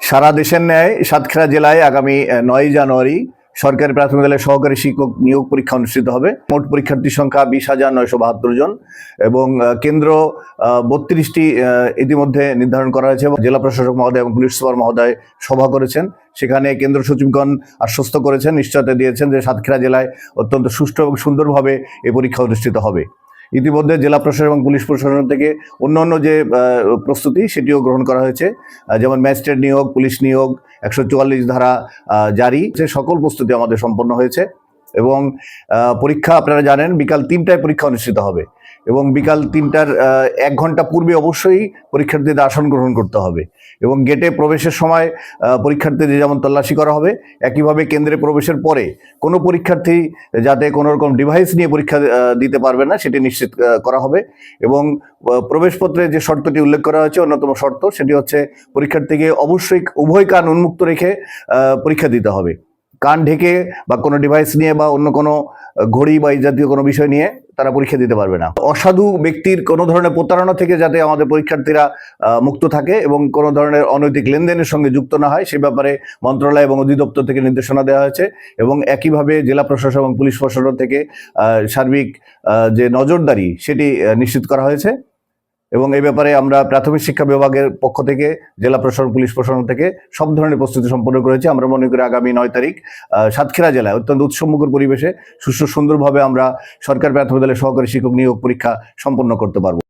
সারা দেশের ন্যায় সাতক্ষীরা জেলায় আগামী নয় জানুয়ারি সরকারি প্রাথমিক বিদ্যালয়ে সহকারী শিক্ষক নিয়োগ পরীক্ষা অনুষ্ঠিত হবে। মোট পরীক্ষার্থীর সংখ্যা বিশ হাজার নয়শো বাহাত্তর জন এবং কেন্দ্র বত্রিশটি ইতিমধ্যে নির্ধারণ করা হয়েছে এবং জেলা প্রশাসক মহোদয় এবং পুলিশ সুপার মহোদয় সভা করেছেন। সেখানে কেন্দ্র সচিবগণ আশ্বস্ত করেছেন, নিশ্চয়তা দিয়েছেন যে সাতক্ষীরা জেলায় অত্যন্ত সুষ্ঠু এবং সুন্দরভাবে এই পরীক্ষা অনুষ্ঠিত হবে। ইতিমধ্যে জেলা প্রশাসন এবং পুলিশ প্রশাসন থেকে অন্যান্য যে প্রস্তুতি সেটিও গ্রহণ করা হয়েছে। যেমন ম্যাজিস্ট্রেট নিয়োগ, পুলিশ নিয়োগ, একশো চুয়াল্লিশ ধারা জারি। সে সকল প্রস্তুতি আমাদের সম্পন্ন হয়েছে। এবং পরীক্ষা আপনারা জানেন, বিকাল তিনটায় পরীক্ষা অনুষ্ঠিত হবে এবং বিকাল তিনটার এক ঘণ্টা পূর্বে অবশ্যই পরীক্ষার্থীদের আসন গ্রহণ করতে হবে এবং গেটে প্রবেশের সময় পরীক্ষার্থীদের যেমন তল্লাশি করা হবে, একইভাবে কেন্দ্রে প্রবেশের পরে কোনো পরীক্ষার্থী যাতে কোনো রকম ডিভাইস নিয়ে পরীক্ষা দিতে পারবে না সেটি নিশ্চিত করা হবে এবং প্রবেশপত্রে যে শর্তটি উল্লেখ করা হয়েছে, অন্যতম শর্ত সেটি হচ্ছে পরীক্ষার্থীকে অবশ্যই উভয় কান উন্মুক্ত রেখে পরীক্ষা দিতে হবে। কান ঢেকে বা কোনো ডিভাইস নিয়ে বা অন্য কোনো ঘড়ি বা এই জাতীয় কোনো বিষয় নিয়ে তারা পরীক্ষা দিতে পারবে না। অসাধু ব্যক্তির কোনো ধরনের প্রতারণা থেকে যাতে আমাদের পরীক্ষার্থীরা মুক্ত থাকে এবং কোনো ধরনের অনৈতিক লেনদেনের সঙ্গে যুক্ত না হয়, সে ব্যাপারে মন্ত্রণালয় এবং অধিদপ্তর থেকে নির্দেশনা দেওয়া হয়েছে এবং একইভাবে জেলা প্রশাসন এবং পুলিশ প্রশাসন থেকে সার্বিক যে নজরদারি সেটি নিশ্চিত করা হয়েছে। এবং এই ব্যাপারে আমরা প্রাথমিক শিক্ষা বিভাগের পক্ষ থেকে, জেলা প্রশাসন, পুলিশ প্রশাসন থেকে সব ধরনের প্রস্তুতি সম্পন্ন করেছি। আমরা মনে করি আগামী নয় তারিখ সাতক্ষীরা জেলায় অত্যন্ত উৎসমুখর পরিবেশে সুষ্ঠু সুন্দরভাবে আমরা সরকার প্রাথমিক বিদ্যালয়ের সহকারী শিক্ষক নিয়োগ পরীক্ষা সম্পন্ন করতে পারব।